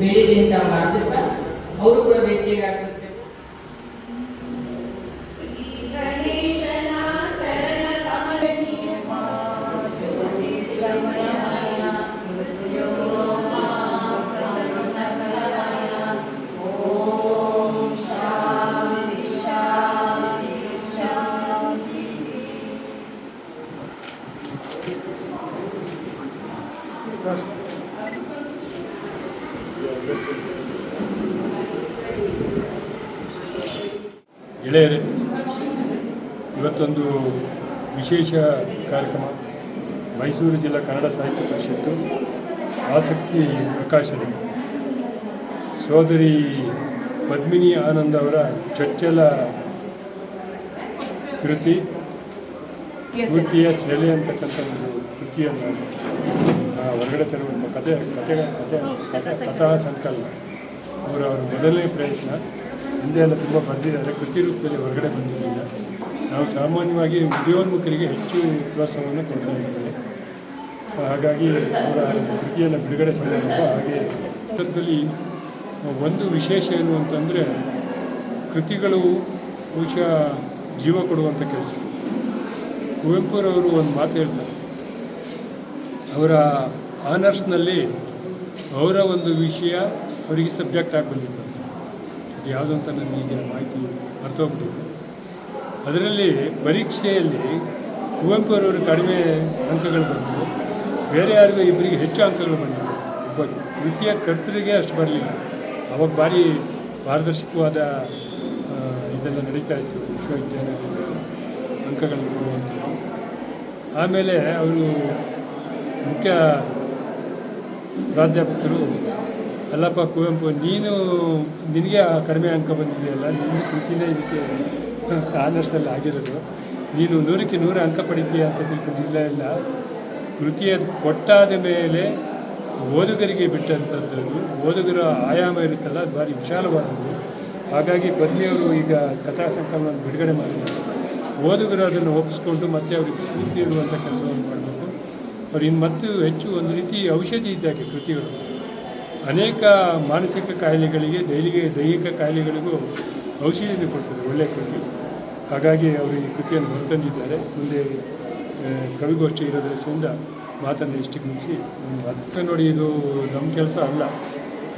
ಬೆಳೀಲಿ ಅಂತ ಪ್ರಾರ್ಥಿಸ್ತಾ ಅವರು ಕೂಡ ವೇದಿಕೆಗೆ ಆಗಮಿಸ್ಬೇಕು ಗೆಳೆಯರೇ ಇವತ್ತೊಂದು ವಿಶೇಷ ಕಾರ್ಯಕ್ರಮ. ಮೈಸೂರು ಜಿಲ್ಲಾ ಕನ್ನಡ ಸಾಹಿತ್ಯ ಪರಿಷತ್ತು ಆಸಕ್ತಿ ಪ್ರಕಾಶನ. ಸೋದರಿ ಪದ್ಮಿನಿ ಆನಂದ್ ಅವರ ಚೊಚ್ಚಲ ಕೃತಿ. ಕೃತಿಯ ಸೆಲೆ ಅಂತಕ್ಕಂಥ ಒಂದು ಕೃತಿಯನ್ನು ಹೊರಗಡೆ ತರುವಂಥ ಕಥೆ ಕತೆ ಕಥೆ ಕಥೆ ಕಥಾ ಸಂಕಲ್ಪ ಅವರು ಅವರ ಮೊದಲನೇ ಪ್ರಯತ್ನ. ಹಿಂದೆ ಎಲ್ಲ ತುಂಬ ಬಂದಿದ್ದಾರೆ ಕೃತಿ ರೂಪದಲ್ಲಿ ಹೊರಗಡೆ ಬಂದಿರಲಿಲ್ಲ. ನಾವು ಸಾಮಾನ್ಯವಾಗಿ ಉದ್ಯೋನ್ಮುಖರಿಗೆ ಹೆಚ್ಚು ಪ್ರೋತ್ಸಾಹವನ್ನು ಕೊಡ್ತಾ ಇದ್ದೇವೆ. ಹಾಗಾಗಿ ಅವರ ಕೃತಿಯನ್ನು ಬಿಡುಗಡೆ ಸಂದರ್ಭ ಹಾಗೆ ಪುಸ್ತಕದಲ್ಲಿ ಒಂದು ವಿಶೇಷ ಏನು ಅಂತಂದರೆ ಕೃತಿಗಳು ಬಹುಶಃ ಜೀವ ಕೊಡುವಂಥ ಕೆಲಸ. ಕುವೆಂಪುರವರು ಒಂದು ಮಾತು ಹೇಳ್ತಾರೆ. ಅವರ ಆನರ್ಸ್ನಲ್ಲಿ ಅವರ ಒಂದು ವಿಷಯ ಅವರಿಗೆ ಸಬ್ಜೆಕ್ಟ್ ಆಗಿ ಬಂದಿತ್ತು ಅದು ಯಾವುದು ಅಂತ ನನಗೆ ಮಾಹಿತಿ ಮರ್ತೋಗ್ಬಿಟ್ಟಿದೆ ಅದರಲ್ಲಿ ಪರೀಕ್ಷೆಯಲ್ಲಿ ಕುವೆಂಪುರವರು ಕಡಿಮೆ ಅಂಕಗಳು ಬಂದವು ಬೇರೆ ಯಾರಿಗೂ ಇಬ್ಬರಿಗೆ ಹೆಚ್ಚು ಅಂಕಗಳು ಬಂದಿತ್ತು ಒಬ್ಬ ದ್ವಿತೀಯ ಕರ್ತರಿಗೆ ಅಷ್ಟು ಬರಲಿಲ್ಲ. ಅವಾಗ ಭಾರಿ ಪಾರದರ್ಶಕವಾದ ಇದೆಲ್ಲ ನಡೀತಾ ಇತ್ತು ವಿಶ್ವವಿದ್ಯಾಲಯದಲ್ಲಿ ಅಂಕಗಳನ್ನು ಆಮೇಲೆ ಅವರು ಮುಖ್ಯ ಪ್ರಾಧ್ಯಾಪಕರು ಅಲ್ಲಪ್ಪ ಕುವೆಂಪು, ನೀನು ನಿನಗೆ ಕಡಿಮೆ ಅಂಕ ಬಂದಿದೆಯಲ್ಲ, ನಿನ್ನ ಕೃತಿನೇ ಇದಕ್ಕೆ ಆನರ್ಸಲ್ಲಿ ಆಗಿರೋದು. ನೀನು ನೂರಕ್ಕೆ ನೂರು ಅಂಕ ಪಡಿತೀಯ ಅಂತ ತಿಳ್ಕೊಂಡಿಲ್ಲ ಇಲ್ಲ ಕೃತಿಯ ಕೊಟ್ಟಾದ ಮೇಲೆ ಓದುಗರಿಗೆ ಬಿಟ್ಟಂಥದ್ದು ಓದುಗರ ಆಯಾಮ ಇರುತ್ತಲ್ಲ, ಅದು ಭಾರಿ ವಿಶಾಲವಾದದ್ದು. ಹಾಗಾಗಿ ಪದ್ಮಿಯವರು ಈಗ ಕಥಾ ಸಂಕಲನ ಬಿಡುಗಡೆ ಮಾಡಿದ್ದಾರೆ. ಓದುಗರು ಅದನ್ನು ಒಪ್ಪಿಸ್ಕೊಂಡು ಮತ್ತೆ ಅವರಿಗೆ ಸ್ಫೂರ್ತಿ ಇರುವಂಥ ಕೆಲಸವನ್ನು ಮಾಡಬೇಕು ಇನ್ನು ಮತ್ತು ಹೆಚ್ಚು ಒಂದು ರೀತಿ ಔಷಧಿ ಇದ್ದಾಗೆ ಕೃತಿಗಳು. ಅನೇಕ ಮಾನಸಿಕ ಕಾಯಿಲೆಗಳಿಗೆ, ದೈಹಿಕ ದೈಹಿಕ ಕಾಯಿಲೆಗಳಿಗೂ ಔಷಧಿಯನ್ನು ಕೊಡ್ತದೆ ಒಳ್ಳೆಯ ಕೃತಿ. ಹಾಗಾಗಿ ಅವರು ಈ ಕೃತಿಯನ್ನು ಹೊರತಂದಿದ್ದಾರೆ ಮುಂದೆ ಕವಿಗೋಷ್ಠಿ ಇರೋದ್ರಿಂದ ಮಾತನ್ನು ಇಷ್ಟಕ್ಕೆ ಮುಗಿಸಿ ಅದಕ್ಕೆ ನೋಡಿ, ಇದು ನಮ್ಮ ಕೆಲಸ ಅಲ್ಲ.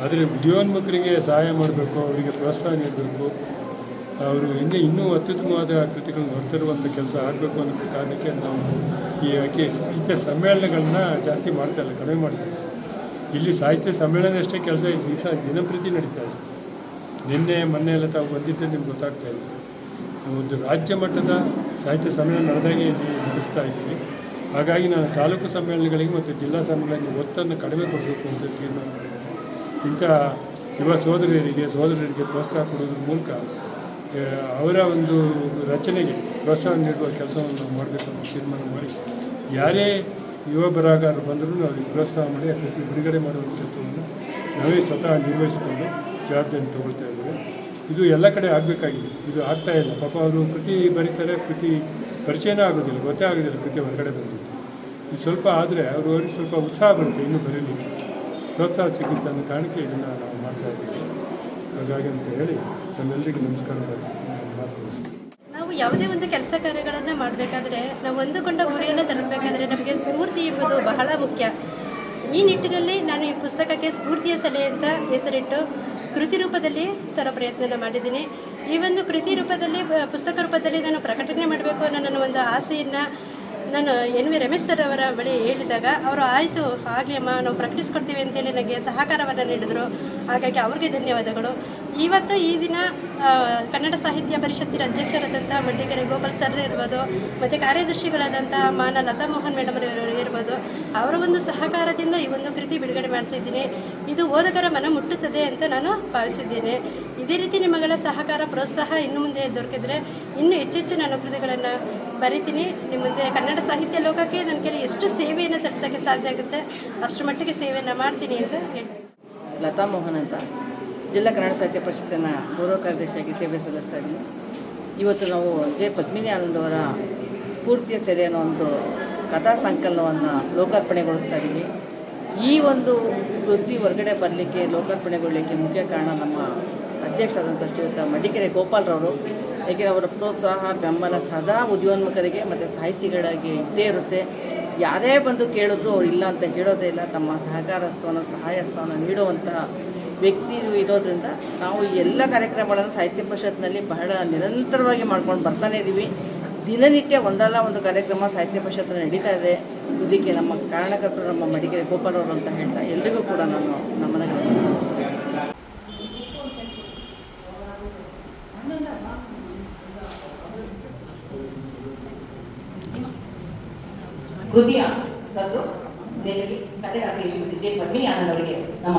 ಆದರೆ ಉದ್ಯೋನ್ಮುಖರಿಗೆ ಸಹಾಯ ಮಾಡಬೇಕು, ಅವರಿಗೆ ಪ್ರೋತ್ಸಾಹ ನೀಡಬೇಕು. ಅವರು ಹಿಂದೆ ಇನ್ನೂ ಅತ್ಯುತ್ತಮವಾದ ಕೃತಿಗಳನ್ನು ಹೊರತರುವಂಥ ಕೆಲಸ ಆಗಬೇಕು ಅನ್ನೋ ಕಾರಣಕ್ಕೆ ನಾವು ಈ ಆಕೆ ಸಾಹಿತ್ಯ ಸಮ್ಮೇಳನಗಳನ್ನ ಜಾಸ್ತಿ ಮಾಡ್ತಾ ಇಲ್ಲ, ಕಡಿಮೆ ಮಾಡ್ತೀವಿ ಇಲ್ಲಿ. ಸಾಹಿತ್ಯ ಸಮ್ಮೇಳನ ಅಷ್ಟೇ ಕೆಲಸ ದಿವಸ, ದಿನಪ್ರತಿ ನಡೀತಾ ಇದೆ. ನಿನ್ನೆ, ಮೊನ್ನೆ ಎಲ್ಲ ತಾವು ಬಂದಿದ್ದೆ, ನಿಮ್ಗೆ ಗೊತ್ತಾಗ್ತಾ ಇದೆ ಒಂದು ರಾಜ್ಯ ಮಟ್ಟದ ಸಾಹಿತ್ಯ ಸಮ್ಮೇಳನ ನಡೆದಾಗೆ ಇಲ್ಲಿ ನಡೆಸ್ತಾ ಇದ್ದೀವಿ. ಹಾಗಾಗಿ ನಾನು ತಾಲೂಕು ಸಮ್ಮೇಳನಗಳಿಗೆ ಮತ್ತು ಜಿಲ್ಲಾ ಸಮ್ಮೇಳನಗಳಿಗೆ ಒತ್ತನ್ನು ಕಡಿಮೆ ಕೊಡಬೇಕು ಅಂತ ತೀರ್ಮಾನ ಇಂಥ ಯುವ ಸೋದರಿಯರಿಗೆ ಸೋದರರಿಗೆ ಪ್ರೋತ್ಸಾಹ ಕೊಡೋದ್ರ ಮೂಲಕ ಅವರ ಒಂದು ರಚನೆಗೆ ಪ್ರೋತ್ಸಾಹ ನೀಡುವ ಕೆಲಸವನ್ನು ನಾವು ಮಾಡಬೇಕು ಅಂತ ತೀರ್ಮಾನ ಮಾಡಿ, ಯಾರೇ ಯುವ ಬರಹಗಾರರು ಬಂದರೂ ಅವ್ರಿಗೆ ಪ್ರೋತ್ಸಾಹ ಮಾಡಿ ಕೃತಿ ಬಿಡುಗಡೆ ಮಾಡುವ ಕೆಲಸವನ್ನು ನಾವೇ ಸ್ವತಃ ನಿರ್ವಹಿಸಿಕೊಂಡು ಜವಾಬ್ದಾರಿ ತಗೊಳ್ತಾ ಇದ್ದೇವೆ. ಇದು ಎಲ್ಲ ಕಡೆ ಆಗಬೇಕಾಗಿದೆ. ಇದು ಆಗ್ತಾ ಇಲ್ಲ. ಪಾಪ ಅವರು ಕೃತಿ ಬರೀತಾರೆ ಕೃತಿ ಪರಿಚಯನೇ ಆಗೋದಿಲ್ಲ, ಗೊತ್ತೇ ಆಗೋದಿಲ್ಲ ಕೃತಿ ಹೊರಗಡೆ ಬಂದಿದ್ದು ಇದು ಸ್ವಲ್ಪ ಆದರೆ ಅವರು ಅವ್ರಿಗೆ ಸ್ವಲ್ಪ ಉತ್ಸಾಹ ಬರುತ್ತೆ ಇನ್ನೂ ಬರೀಲಿಕ್ಕೆ. ಪ್ರೋತ್ಸಾಹ ಸಿಗುತ್ತೆ ಅನ್ನೋ ಕಾರಣಕ್ಕೆ ಇದನ್ನು ನಾವು ಮಾಡ್ತಾ ಇದ್ದೀವಿ. ಹಾಗಾಗಿ ಅಂತ ಹೇಳಿ ತಮ್ಮೆಲ್ಲರಿಗೂ ನಮಸ್ಕಾರ ನಾವು ಯಾವುದೇ ಒಂದು ಕೆಲಸ ಕಾರ್ಯಗಳನ್ನು ಮಾಡಬೇಕಾದ್ರೆ ನಾವು ಒಂದುಕೊಂಡ ಗುರಿಯನ್ನು ತಲುಪಬೇಕಾದ್ರೆ ನಮಗೆ ಸ್ಫೂರ್ತಿ ಎಂಬುದು ಬಹಳ ಮುಖ್ಯ. ಈ ನಿಟ್ಟಿನಲ್ಲಿ ನಾನು ಈ ಪುಸ್ತಕಕ್ಕೆ ಸ್ಫೂರ್ತಿಯ ಸಲಹೆ ಅಂತ ಹೆಸರಿಟ್ಟು ಕೃತಿ ರೂಪದಲ್ಲಿ ತರೋ ಪ್ರಯತ್ನ ಮಾಡಿದ್ದೀನಿ. ಈ ಒಂದು ಕೃತಿ ರೂಪದಲ್ಲಿ, ಪುಸ್ತಕ ರೂಪದಲ್ಲಿ ನಾನು ಪ್ರಕಟಣೆ ಮಾಡಬೇಕು ಅನ್ನೋ ನನ್ನ ಒಂದು ಆಸೆಯನ್ನು ನಾನು ಎನ್ ವಿ ರಮೇಶ್ ಸರ್ ಅವರ ಬಳಿ ಹೇಳಿದಾಗ, ಅವರು ಆಯಿತು ಹಾಗೆ ಅಮ್ಮ, ನಾವು ಪ್ರಕಟಿಸ್ಕೊಡ್ತೀವಿ ಅಂತೇಳಿ ನನಗೆ ಸಹಕಾರವನ್ನು ನೀಡಿದರು. ಹಾಗಾಗಿ ಅವ್ರಿಗೆ ಧನ್ಯವಾದಗಳು. ಇವತ್ತು ಈ ದಿನ ಕನ್ನಡ ಸಾಹಿತ್ಯ ಪರಿಷತ್ತಿನ ಅಧ್ಯಕ್ಷರಾದಂತಹ ಮಡ್ಡಿಗೆರೆ ಗೋಪಾಲ್ ಸರ್ ಇರ್ಬೋದು, ಮತ್ತು ಕಾರ್ಯದರ್ಶಿಗಳಾದಂತಹ ಮಾನ ಲತಾ ಮೋಹನ್ ಮೇಡಮ್ ಇರ್ಬೋದು, ಅವರ ಒಂದು ಸಹಕಾರದಿಂದ ಈ ಒಂದು ಕೃತಿ ಬಿಡುಗಡೆ ಮಾಡ್ತಿದ್ದೀನಿ ಇದು ಓದಕರ ಮನ ಮುಟ್ಟುತ್ತದೆ ಅಂತ ನಾನು ಭಾವಿಸಿದ್ದೇನೆ. ಇದೇ ರೀತಿ ನಿಮ್ಮಗಳ ಸಹಕಾರ, ಪ್ರೋತ್ಸಾಹ ಇನ್ನು ಮುಂದೆ ದೊರಕಿದ್ರೆ ಇನ್ನೂ ಹೆಚ್ಚೆಚ್ಚು ನಾನು ಕೃತಿಗಳನ್ನು ಬರಿತೀನಿ. ನಿಮ್ಮ ಮುಂದೆ ಕನ್ನಡ ಸಾಹಿತ್ಯ ಲೋಕಕ್ಕೆ ನನ್ನ ಕೈಲಿ ಎಷ್ಟು ಸೇವೆಯನ್ನು ಸಲ್ಲಿಸೋಕ್ಕೆ ಸಾಧ್ಯ ಆಗುತ್ತೆ, ಅಷ್ಟು ಮಟ್ಟಿಗೆ ಸೇವೆಯನ್ನು ಮಾಡ್ತೀನಿ ಅಂತ ಹೇಳ್ತೀನಿ. ಲತಾ ಮೋಹನ್ ಅಂತ. ಜಿಲ್ಲಾ ಕನ್ನಡ ಸಾಹಿತ್ಯ ಪರಿಷತ್ತಿನ ಗೌರವ ಕಾರ್ಯದರ್ಶಿಯಾಗಿ ಸೇವೆ ಸಲ್ಲಿಸ್ತಾ ಇದ್ದೀನಿ. ಇವತ್ತು ನಾವು ಜೆ ಪದ್ಮಿನಿ ಆನಂದ್ ಅವರ ಸ್ಫೂರ್ತಿಯ ಸೆರೆ ಅನ್ನೋ ಒಂದು ಕಥಾ ಸಂಕಲನವನ್ನು ಲೋಕಾರ್ಪಣೆಗೊಳಿಸ್ತಾ ಇದ್ದೀವಿ ಈ ಒಂದು ವೃತ್ತಿ ಹೊರಗಡೆ ಬರಲಿಕ್ಕೆ, ಲೋಕಾರ್ಪಣೆಗೊಳ್ಳಲಿಕ್ಕೆ ಮುಖ್ಯ ಕಾರಣ ನಮ್ಮ ಅಧ್ಯಕ್ಷರಾದಂಥ ಶ್ರೀಯುತ ಮಡಿಕೆರೆ ಗೋಪಾಲ್ರವರು ಏಕೆಂದರೆ ಅವರ ಪ್ರೋತ್ಸಾಹ, ಬೆಂಬಲ ಸದಾ ಉದ್ಯೋನ್ಮುಖರಿಗೆ ಮತ್ತು ಸಾಹಿತಿಗಳಿಗೆ ಇದ್ದೇ ಇರುತ್ತೆ. ಯಾರೇ ಬಂದು ಕೇಳಿದ್ರು ಅವ್ರು ಇಲ್ಲ ಅಂತ ಹೇಳೋದೇ ಇಲ್ಲ. ತಮ್ಮ ಸಹಕಾರ ಸ್ಥಾನ ಸಹಾಯ ಸ್ಥಾನ ನೀಡುವಂಥ ವ್ಯಕ್ತಿ ಇರೋದ್ರಿಂದ ನಾವು ಎಲ್ಲ ಕಾರ್ಯಕ್ರಮಗಳನ್ನು ಸಾಹಿತ್ಯ ಪರಿಷತ್ನಲ್ಲಿ ಬಹಳ ನಿರಂತರವಾಗಿ ಮಾಡ್ಕೊಂಡು ಬರ್ತಾನೆ ಇದ್ದೀವಿ ದಿನನಿತ್ಯ ಒಂದಲ್ಲ ಒಂದು ಕಾರ್ಯಕ್ರಮ ಸಾಹಿತ್ಯ ಪರಿಷತ್ನ ನಡೀತಾ ಇದೆ. ಇದಕ್ಕೆ ನಮ್ಮ ಕಾರಣಕರ್ತರು ನಮ್ಮ ಮಡಿಕೇರಿ ಗೋಪಾಲವರು ಅಂತ ಹೇಳ್ತಾ ಎಲ್ರಿಗೂ ಕೂಡ ನಾನು ನಮ್ಮನೆ ಸಲ್ಲಿಸ್ತೇನೆ ಕೃತಿಯ ಕತೆ ಪದ್ಮಿನಿ ಆನಂದ್ ಅವರಿಗೆ ನಮ್ಮ